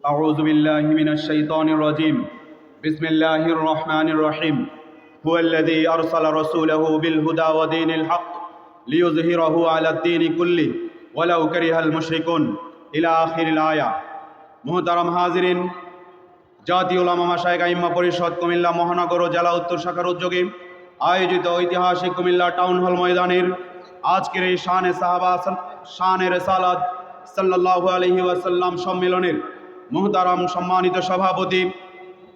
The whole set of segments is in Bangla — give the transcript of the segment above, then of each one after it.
أعوذ بالله من الشيطان الرجيم بسم الله الرحمن الرحيم هو الذي أرسل رسوله بالهدى ودين الحق ليظهره على الدين كله ولو كره المشركون إلى آخر الآية মোহতারাম হাজিরিন জাতীয় ওলামা মাসায়ক আইম্মা পরিষদ কুমিল্লা মহানগর ও জেলা উত্তর শাখার উদ্যোগে আয়োজিত ঐতিহাসিক কুমিল্লা টাউন হল ময়দানের আজকের এই শানে সাহাবা শানে রেসালাত সাল্লাল্লাহু আলহি ওয়াসাল্লাম সম্মেলনের মোহতারাম সম্মানিত সভাপতি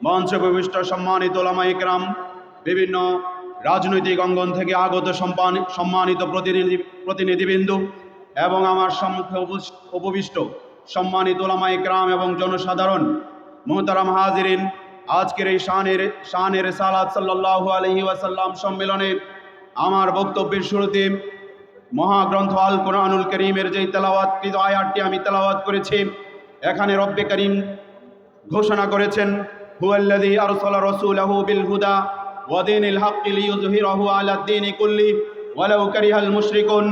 মঞ্চ প্রবিষ্ট সম্মানিত ওলামা ইকরাম, বিভিন্ন রাজনৈতিক অঙ্গন থেকে আগত সম্মানিত প্রতিনিধি, প্রতিনিধিবৃন্দ এবং আমার সম্মুখে উপবিষ্ট সম্মানিত ওলামা ইকরাম এবং জনসাধারণ, মোহতারাম হাজিরিন, আজকের এই শানের শানের সালাত সাল্লাল্লাহু আলহি ওয়াসাল্লাম সম্মেলনে আমার বক্তব্যের শুরুতে মহাগ্রন্থ আল কোরআনুল করিমের যেই তেলাওয়াতকৃত আয়াতটি আমি তেলাওয়াত করেছি। এখানে রব্বে করিম ঘোষণা করেছেন, হুয়াল্লাযী আরসালা রাসূলাহু বিল হুদা ওয়া দীনিল হাক্কি লিইয়ুযহিরাহু আলা দ্বীনি কুল্লি ওয়ালাউ কারিহাল মুশরিকুন।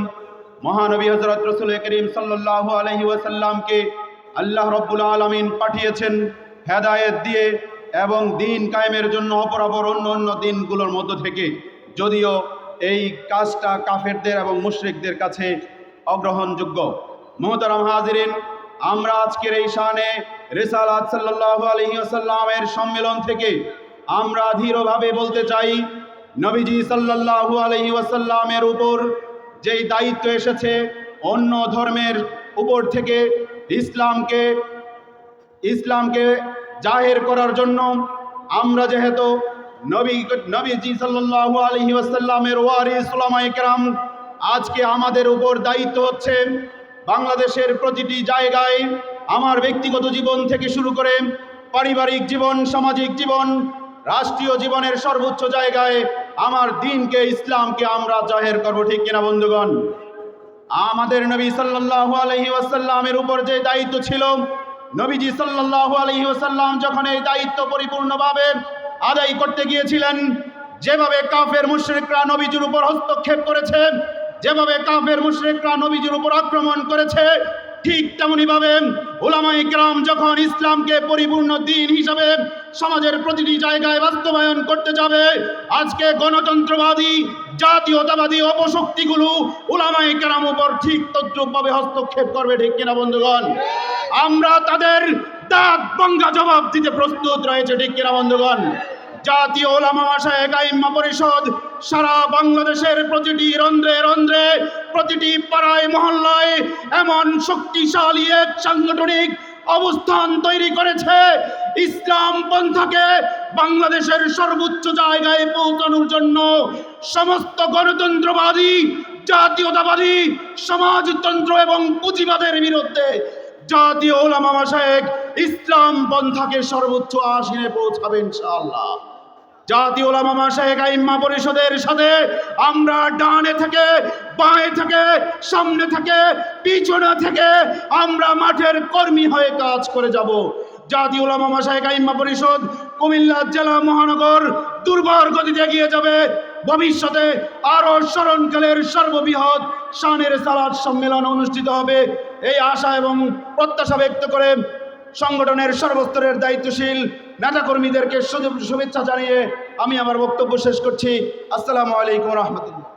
মহানবী হযরত রাসূল করিম সাল্লাল্লাহু আলাইহি ওয়াসাল্লামকে আল্লাহ রাব্বুল আলামিন পাঠিয়েছেন হেদায়েত দিয়ে এবং দিন কায়েমের জন্য অপরাপর অন্য অন্য দিনগুলোর মধ্য থেকে। যদিও এই কাজটা কাফেরদের এবং মুশরিকদের কাছে অগ্রহণযোগ্য। মোহতারাম হাজিরিন আমরা আজকের এই শানে আলাইহি ওয়াসাল্লামের সম্মেলন থেকে আমরা ধীরভাবে বলতে চাই, নবীজি সাল্লাল্লাহু আলাইহি ওয়াসাল্লামের উপর যেই দায়িত্ব এসেছে, অন্য ধর্মের উপর থেকে ইসলামকে ইসলামকে জাহের করার জন্য আমরা যেহেতু নবী, নবীজি সাল্লাল্লাহু আলাইহি ওয়াসাল্লামের ওয়ারিস উলামায়ে কেরাম আজকে আমাদের উপর দায়িত্ব হচ্ছে বাংলাদেশের প্রতিটি জায়গায় আমার ব্যক্তিগত জীবন থেকে শুরু করে পারিবারিক জীবন, সামাজিক জীবন, রাষ্ট্রীয় জীবনের সর্বোচ্চ জায়গায় আমার দিনকে, ইসলামকে আমরা জাহের করব, ঠিক কিনা বন্ধুগণ? আমাদের নবী সাল্লাল্লাহু আলাইহি ওয়াসাল্লামের উপর যে দায়িত্ব ছিল, নবীজি সাল্লাল্লাহু আলাইহি ওয়াসাল্লাম যখন এই দায়িত্ব পরিপূর্ণভাবে আদায় করতে গিয়েছিলেন, যেভাবে কাফের, মুশরিকরা নবীজির উপর হস্তক্ষেপ করেছে যেভাবে কাফের মুশরিকরা নবীজির উপর আক্রমণ করেছে, ঠিক তেমনি ভাবে ওলামাই গ্রাম যখন ইসলামকে পরিপূর্ণ দিন হিসাবে সমাজের প্রতিটি জায়গায় বাস্তবায়ন করতে যাবে, আজকে গণতন্ত্রবাদী, জাতীয়তাবাদী অপশক্তিগুলো ওলামাই কেরাম উপর ঠিক তদ্রুপভাবে হস্তক্ষেপ করবে, ঠিক কিনা বন্ধুগণ? আমরা তাদের দাঁত বঙ্গা জবাব দিতে প্রস্তুত রয়েছে, ঠিক কিনা বন্ধুগণ? জাতীয় ওলামা মাসায় গাইম্মা পরিষদ সারা বাংলাদেশের প্রতিটি রন্ধ্রে রন্ধ্রে, প্রতিটি পাড়ায়, মহল্লায় এমন শক্তিশালী এক সাংগঠনিক অবস্থান তৈরি করেছে। ইসলাম পন্থাকে বাংলাদেশের সর্বোচ্চ জায়গায় পৌঁছানোর জন্য সমস্ত গণতন্ত্রবাদী, জাতীয়তাবাদী, সমাজতন্ত্র এবং পুঁজিবাদের বিরুদ্ধে জাতীয় ওলামা মাসায়েক ইসলাম পন্থাকে সর্বোচ্চ আসনে পৌঁছাবে ইনশাআল্লাহ। জাতীয় ওলামা মাসায়েক আইম্মা পরিষদের সাথে আমরা ডানে থেকে, বাঁয়ে থেকে, সামনে থেকে, পিছনে থেকে আমরা মাঠের কর্মী হয়ে কাজ করে যাব। জাতীয় ওলামা মাসায়েক আইম্মা পরিষদ কুমিল্লা জেলা মহানগর দুর্বার গতিতে এগিয়ে যাবে। ভবিষ্যতে আরও স্মরণকালের সর্ববৃহৎ শানের সালাদ সম্মেলন অনুষ্ঠিত হবে। এই আশা এবং প্রত্যাশা ব্যক্ত করে সংগঠনের সর্বস্তরের দায়িত্বশীল নেতাকর্মীদেরকে শুভেচ্ছা জানিয়ে আমি আমার বক্তব্য শেষ করছি। আসসালামু আলাইকুম রহমতুল্লাহ।